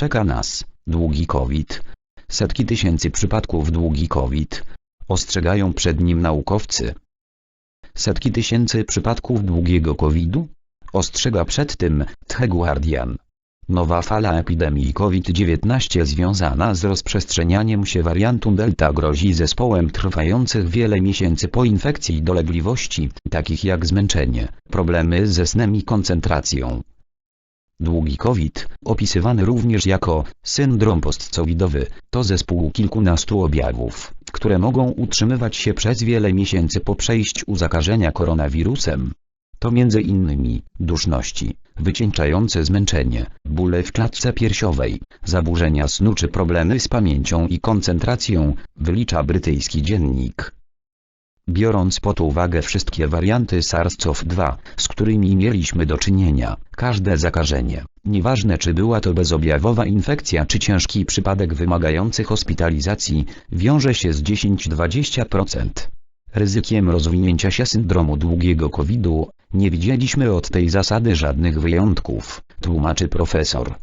Czeka nas długi COVID. Setki tysięcy przypadków długi COVID. Ostrzegają przed nim naukowcy. Setki tysięcy przypadków długiego COVID-u? Ostrzega przed tym The Guardian. Nowa fala epidemii COVID-19 związana z rozprzestrzenianiem się wariantu Delta grozi zespołem trwających wiele miesięcy po infekcji dolegliwości, takich jak zmęczenie, problemy ze snem i koncentracją. Długi COVID, opisywany również jako syndrom postcovidowy, to zespół kilkunastu objawów, które mogą utrzymywać się przez wiele miesięcy po przejściu zakażenia koronawirusem. To między innymi duszności, wycieńczające zmęczenie, bóle w klatce piersiowej, zaburzenia snu czy problemy z pamięcią i koncentracją, wylicza brytyjski dziennik. Biorąc pod uwagę wszystkie warianty SARS-CoV-2, z którymi mieliśmy do czynienia, każde zakażenie, nieważne czy była to bezobjawowa infekcja czy ciężki przypadek wymagający hospitalizacji, wiąże się z 10-20% ryzykiem rozwinięcia się syndromu długiego COVID-u, nie widzieliśmy od tej zasady żadnych wyjątków, tłumaczy profesor.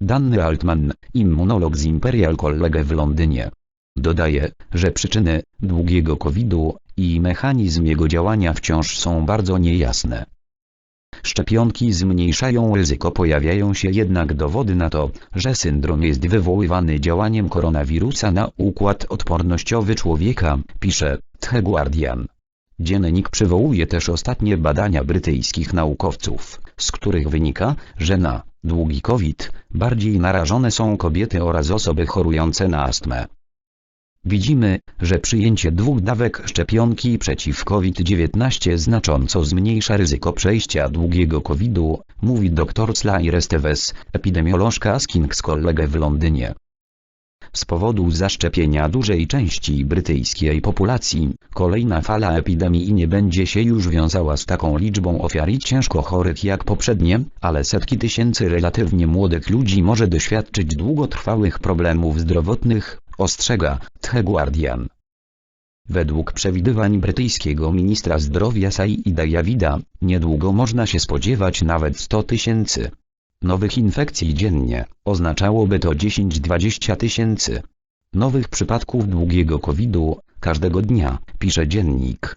Danny Altman, immunolog z Imperial College w Londynie. Dodaje, że przyczyny długiego COVID-u i mechanizm jego działania wciąż są bardzo niejasne. Szczepionki zmniejszają ryzyko, pojawiają się jednak dowody na to, że syndrom jest wywoływany działaniem koronawirusa na układ odpornościowy człowieka, pisze The Guardian. Dziennik przywołuje też ostatnie badania brytyjskich naukowców, z których wynika, że na długi COVID bardziej narażone są kobiety oraz osoby chorujące na astmę. Widzimy, że przyjęcie dwóch dawek szczepionki przeciw COVID-19 znacząco zmniejsza ryzyko przejścia długiego COVID-u, mówi dr Slair Esteves, epidemiolożka z King's College w Londynie. Z powodu zaszczepienia dużej części brytyjskiej populacji, kolejna fala epidemii nie będzie się już wiązała z taką liczbą ofiar i ciężko chorych jak poprzednie, ale setki tysięcy relatywnie młodych ludzi może doświadczyć długotrwałych problemów zdrowotnych, ostrzega The Guardian. Według przewidywań brytyjskiego ministra zdrowia Saida Javida, niedługo można się spodziewać nawet 100 tysięcy nowych infekcji dziennie, oznaczałoby to 10-20 tysięcy nowych przypadków długiego COVID-u każdego dnia, pisze dziennik.